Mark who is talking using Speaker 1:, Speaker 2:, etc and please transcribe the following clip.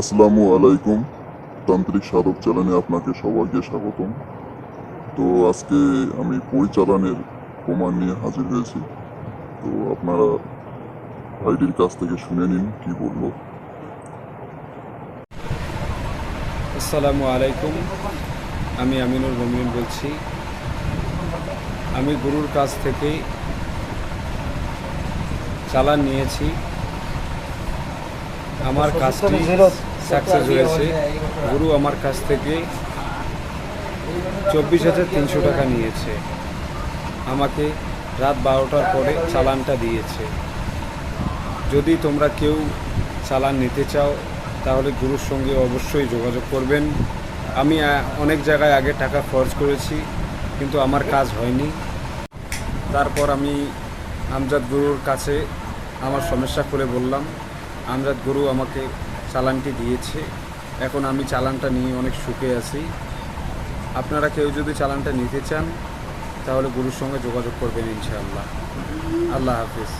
Speaker 1: আসসালামু আলাইকুম। তান্ত্রিক সাধক চ্যানেলে আপনাকে সবাইকে স্বাগতম। তো আজকে আমি পরিচালনের প্রমাণ নিয়ে হাজির হয়েছি। তো আপনারা ভাইটির কাছ থেকে শুনে নিন, কি বলল।
Speaker 2: আসসালামু আলাইকুম। আমি আমিনুর মমিন বলছি। আমি গুরুর কাছ থেকে চালান নিয়েছি। আমার কাজটি সাকসেস হয়েছে। গুরু আমার কাছ থেকে চব্বিশ হাজার তিনশো টাকা নিয়েছে। আমাকে রাত বারোটার পরে চালানটা দিয়েছে। যদি তোমরা কেউ চালান নিতে চাও, তাহলে গুরুর সঙ্গে অবশ্যই যোগাযোগ করবেন। আমি অনেক জায়গায় আগে টাকা খরচ করেছি, কিন্তু আমার কাজ হয়নি। তারপর আমি আমজাদ গুরুর কাছে আমার সমস্যা খুলে বললাম আমজাদ গরু আমাকে চালানটি দিয়েছে। এখন আমি চালানটা নিয়ে অনেক সুখে আছি। আপনারা কেউ যদি চালানটা নিতে চান, তাহলে গুরুর সঙ্গে যোগাযোগ করবেন ইনশাআল্লাহ। আল্লাহ হাফিজ।